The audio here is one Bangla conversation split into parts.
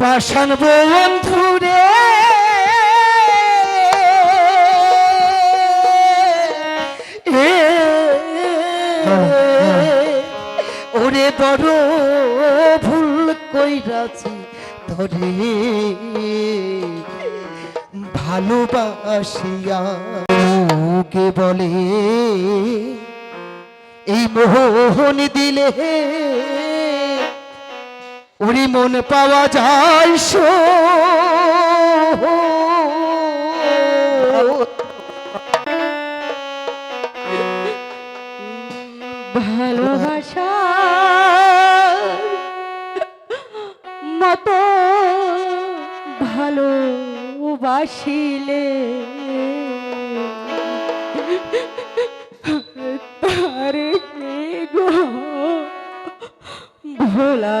পাষাণ বন্ধুরে ওরে বড় ভুল কইরাছি ধরে। ভালোবাসিয়া কে বলে এই মোহন দিলে ওরে মন পাওয়া যায় ভালোবাসা মতো ভালোবাসিলে। তারে ভোলা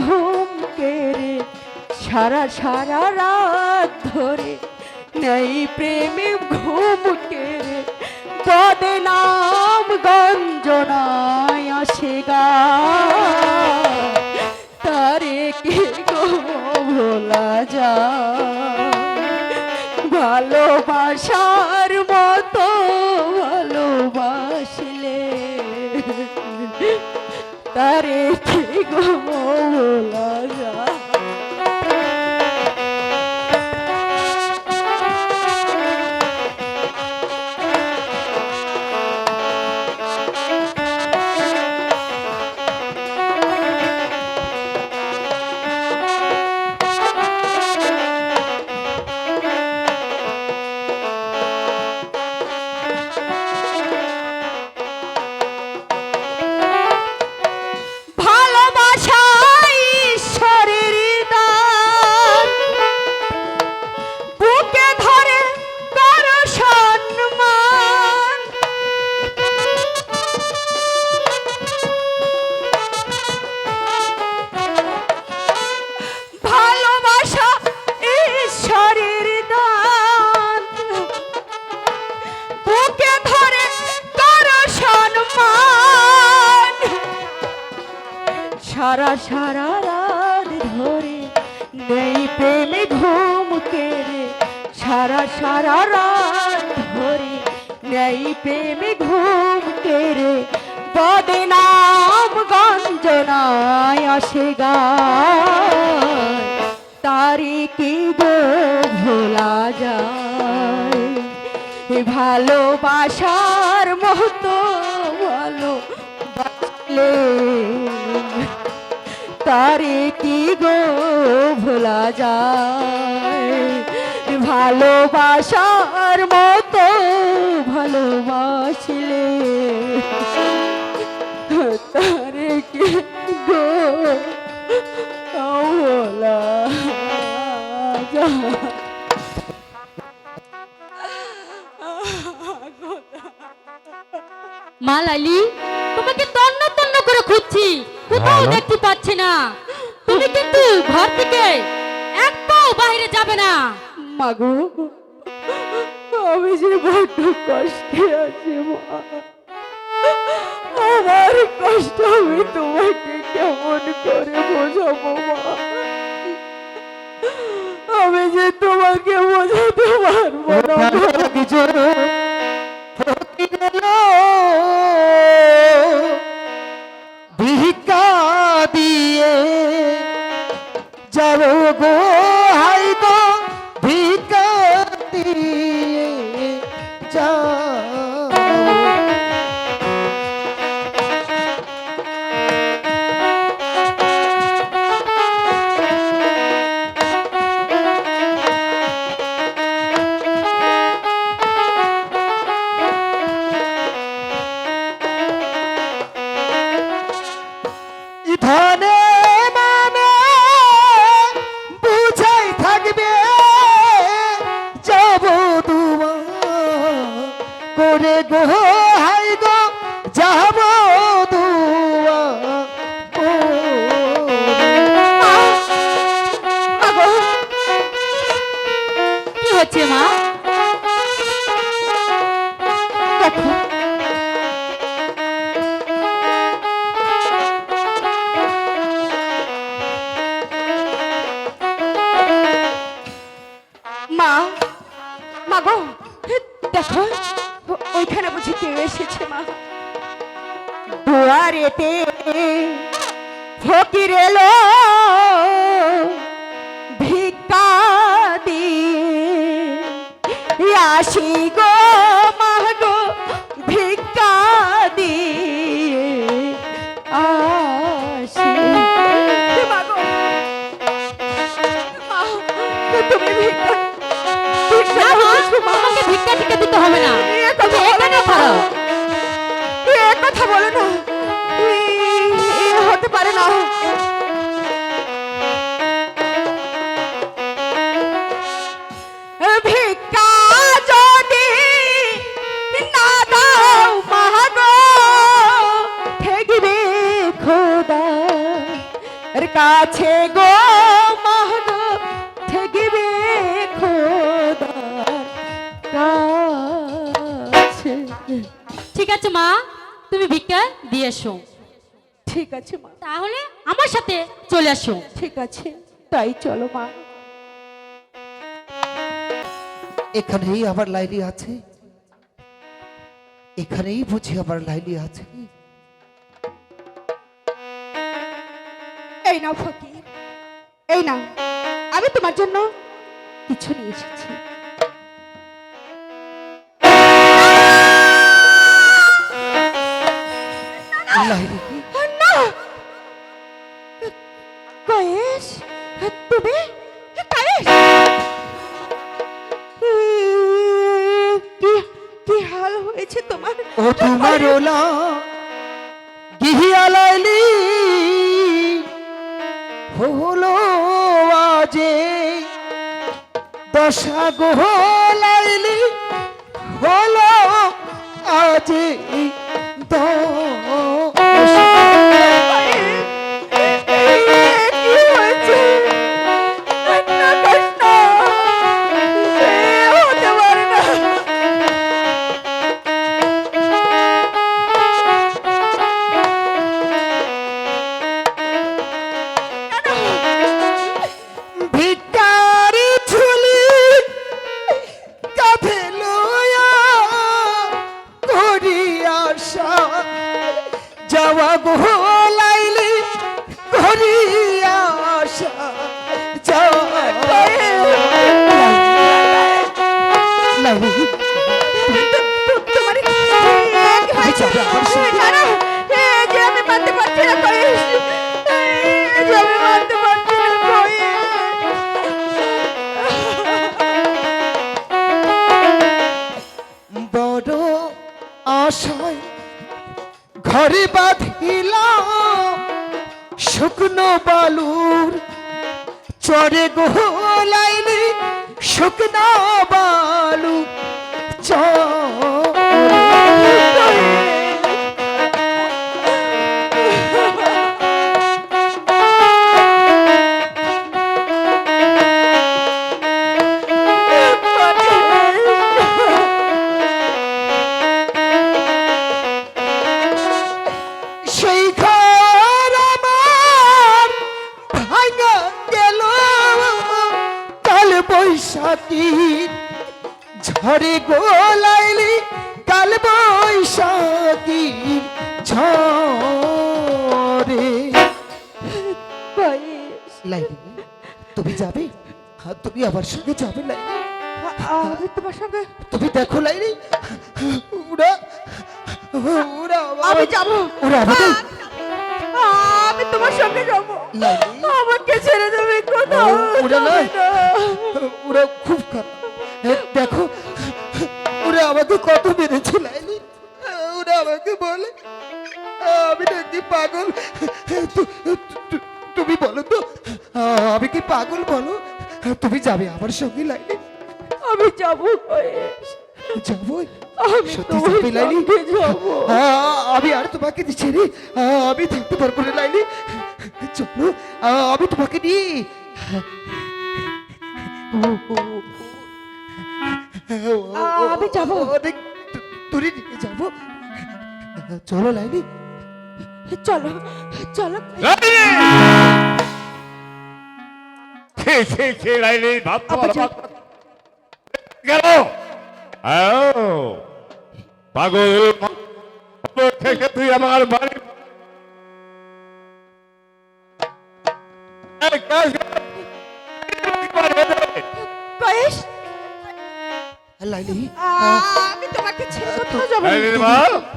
ঘুম কেড়ে সারা সারা রাত ধরে নেই প্রেমে ঘুম কেড়ে বদনাম গঞ্জনায় আসে গা। তারে কি গো ভোলা যায়? ভালোবাসার মতো ভালোবাসলে তারে ঠিক ভোলা যায়। সারা রাত ধরে নেই প্রেমে ঘুম কেড়ে। বদনাম গঞ্জনায় আসে গা তারি কি গো ভোলা যায়? ভালোবাসার মতো ভালো বাসলে তারে কি গো ভোলা যায়? ভালোবাসার মতো ভালোবাসলে তারে কি গো যায় তোমাকে তন্ন তন্ন করে খুঁজছি। কোথাও দেখতে পাচ্ছি না। তুমি কিন্তু ঘর থেকে এক পাও বাইরে যাবে না। মাগো, আমি যে বড্ড কষ্টে আছি, মা। আমার কষ্ট আমি তোমাকে কেমন করে বোঝাবো, মা? আমি যে তোমাকে বোঝাতে পারব না। ভিক্ষা দিয়ে যাব গো। মা গো দেখো, ওইখানে বুঝি কেউ এসেছে মা। দুয়ারেতে ফকির এলো, ভিক্ষা দিয়ে। আসি গো বলো এসো ঠিক আছে মা। তাহলে আমার সাথে চলে আসো। ঠিক আছে তাই চলো মা। এখানেই আবার লাইলি আছে। এখানেই বুঝি আবার লাইলি আছে। এই নাও ফকির এই নাও। আমি তোমার জন্য কিছু নিয়ে এসেছি। লাইলি ঘরে বাঁধিলাম শুকনো বালুর চরে গোলাইলি শুকনো বালু চরে কয়েস লাইলি তুমি যাবে? হ্যাঁ তুমি আমার সঙ্গে যাবে লাইলি। আমি তোমার সঙ্গে। তুমি দেখো লাইলি। ওরা ওরা আমি যাব। ওরা আমাদের আমি তোমার সঙ্গে যাব। আমাকে ছেড়ে দেবে কোথাও। ওরা না। ওরা খুব খারাপ। দেখো ওরা আমাকে কত মেরেছে লাইলি। ওরা আমাকে বলে। আমি পাগল। তু- তু- তুমি বলো তো আমি কি পাগল বলো? তুমি যাবে আমার সঙ্গে লাইলি আমি যাব। যাব? আমি সত্যি আর তোমাকে ছেড়ে আমি থাকতে পারব না চলো আমি তোমাকে নিয়ে আমি যাব। অনেক দূরে নিয়ে যাব। চলো লাইলি চলো চলো। গেল। পাগল পাগল। থেকে তুই আমার বাড়ি। আমি তোমাকে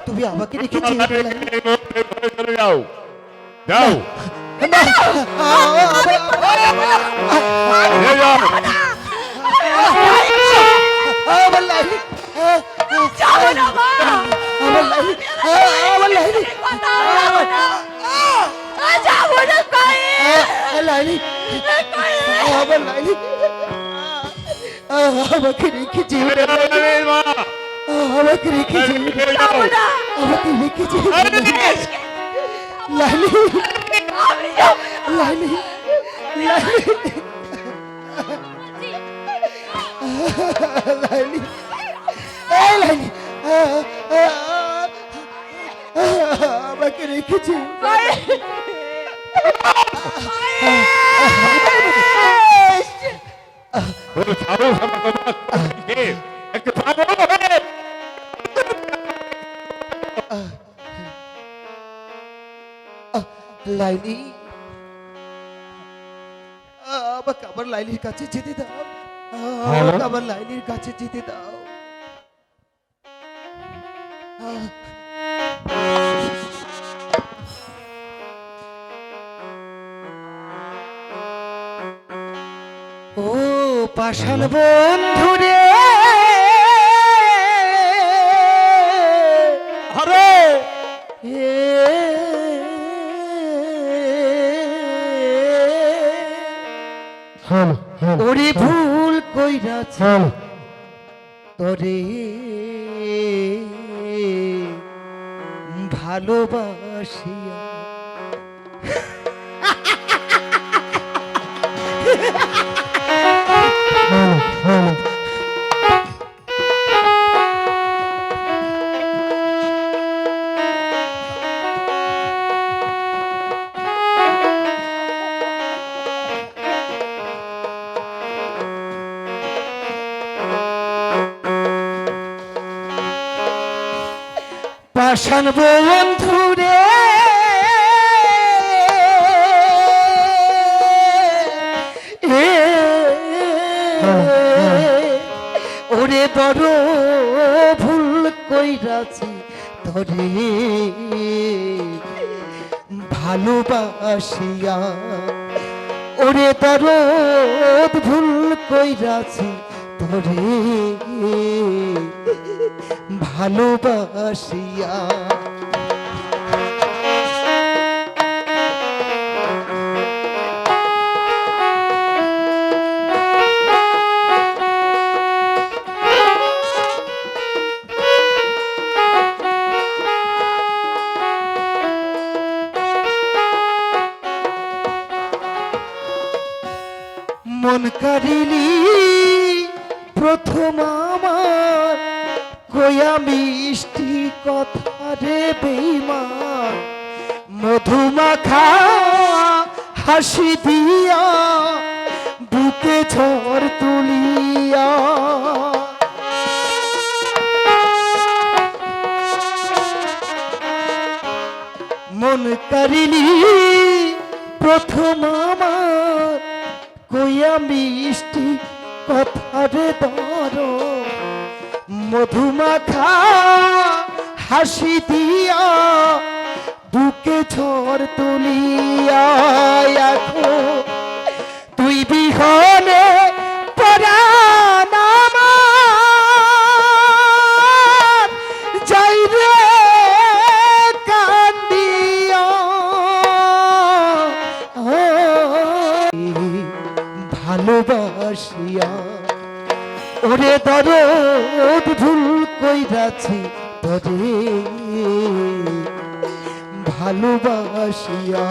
তুমি আমাকে আমার লাইলি আ, আমাকে রেখে যেও না, লাইলি। লাইলির মা আমাকে রেখে যেও না। চলে যাও আমাকে রেখে যেও না, লাইলি লাইলি লাইলি এই লাইলি আমাকে রেখে যেও না। ওর সাহস আমার কথা শুনছে। একটু লাইলি আমাকে আমার লাইলির কাছে যেতে দাও আমাকে আমার লাইলির কাছে যেতে দাও ও পাষাণ বন্ধুরে কইরাছে তোরে ভালোবাসিয়া পাষাণ বন্ধুরে ওরে বড় ভুল কইরাছি ধরে। ভালোবাসিয়া। ওরে দরদ ভুল কইরাছি ধরে। ভালোবাসিয়া। মন কারিলি লয়া মিষ্টি কথা রে বেইমান মধুমাখা হাসি দিয়া, বুকে ঝড় তুলিয়া। মন করিলি প্রথম আমার, কইয়া মিষ্টি কথা রে দা মধুমাখা হাসি দিয়া বুকে ঝড় তুলিয়া তুই বিহনে ভালোবাসিয়া ওরে দরদ ভুল কইরাছি তরে। ভালোবাসিয়া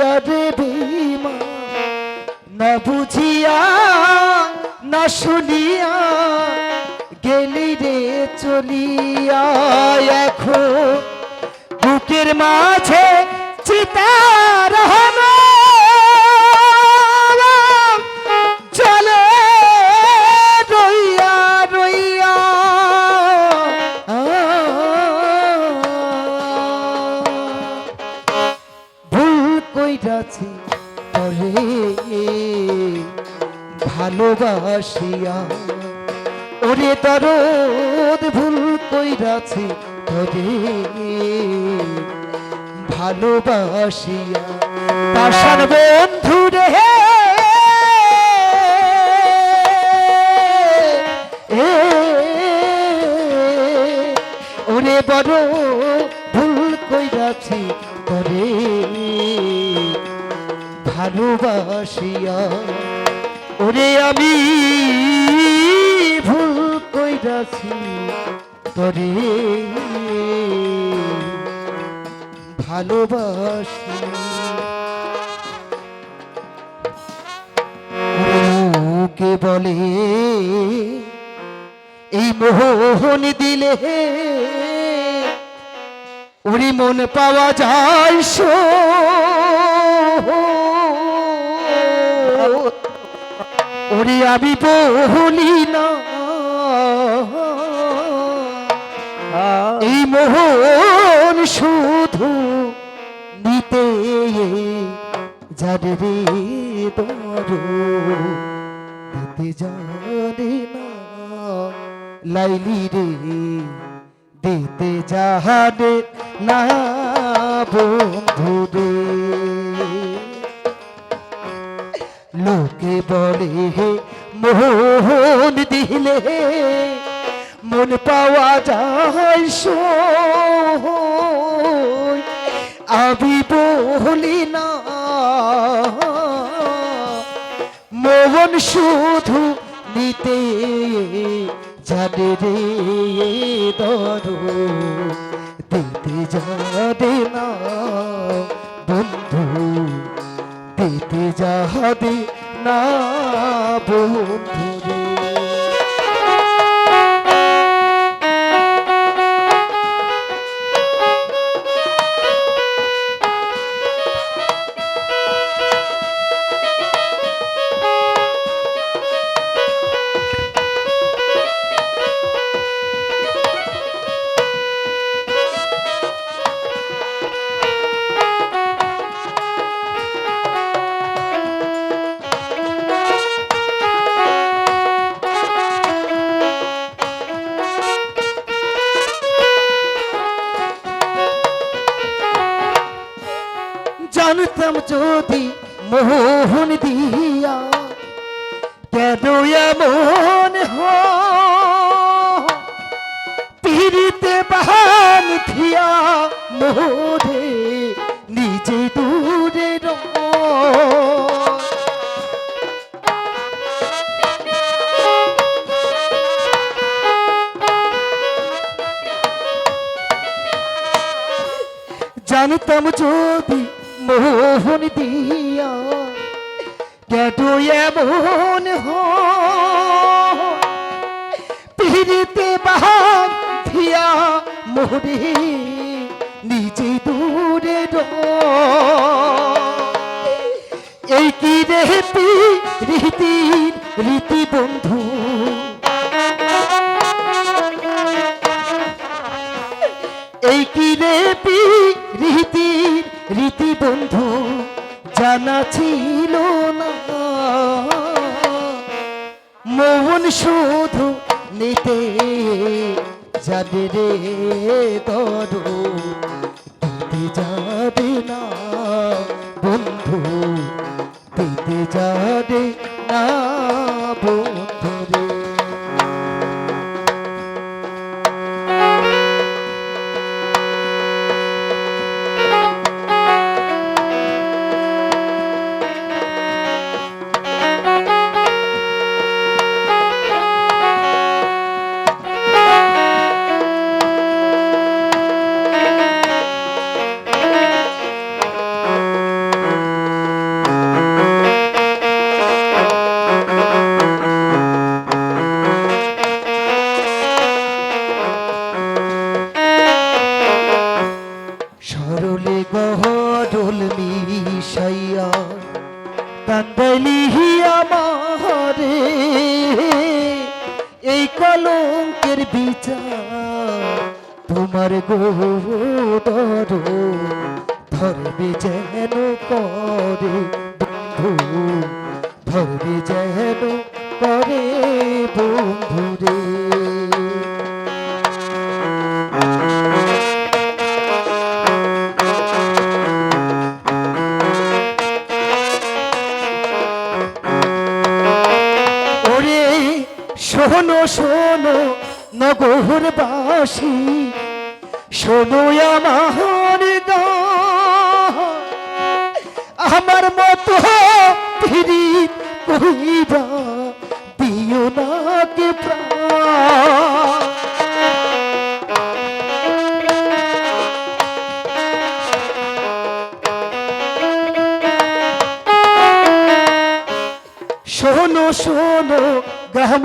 ভুলিয়া রে বেমা না বুঝিয়া, না শুনিয়া, গেলি রে চলিয়া এখন। বুকের মাঝে চিতা চলে ভালোবাসিয়া। ওরে তার ভুল কইরাছি তরে। ভালোবাসিয়া। বন্ধু রে দিলে ওরে মন পাওয়া যায় সো। ওরে আমি বলি না। এই মোহন শুধু নিতে যারে রে দর দিতে জানে না। লাইলি রে, দিতে জাহানে না বন্ধু রে লোকে বলে হে মোহন দিলে, মন পাওয়া যায় সই। আমি বলি না, মোহন শুধু নিতে জানে রে দরু দিতে জানে না বন্ধু দিতে যাহাবে না বন্ধু। জানতাম যদি মোহন দিয়া কেন এমন পিড়িতে বাহান থিয়া মোরে নিজে দূরে জানতাম যদি মোহন দিয়া কেন এমন হয়। পিড়িতে বাহান নিজে দূরে এই কি রে রীতি রীতি বন্ধু করে বন্ধুরে। ওরে শোনো শোনো নগরবাসী শোনো আমার আমার মতো ফিরি কইরা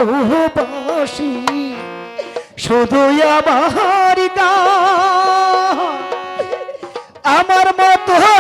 গ্রামবাসী শুধু আমার মতো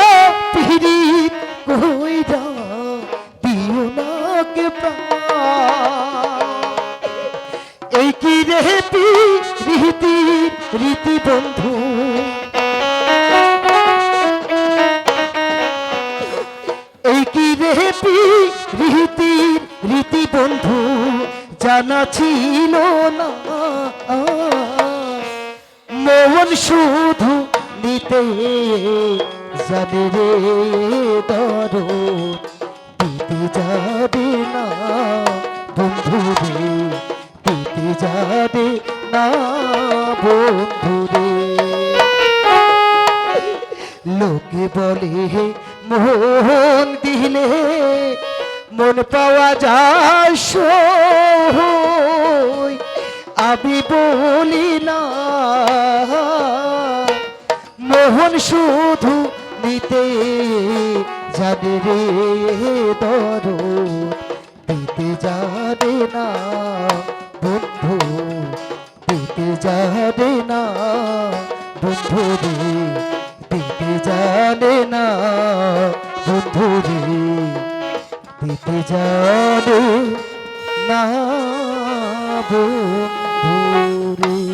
বন্ধু রে লোকে বলে মোহন দিলে মন পাওয়া যায়। আমি বলি, না, মোহন শুধু নিতে জানে রে দর দিতে জানে না বন্ধু দিতে জানে না। বন্ধু রে দিতে জানে না। বন্ধু রে দিতে জানে না বন্ধু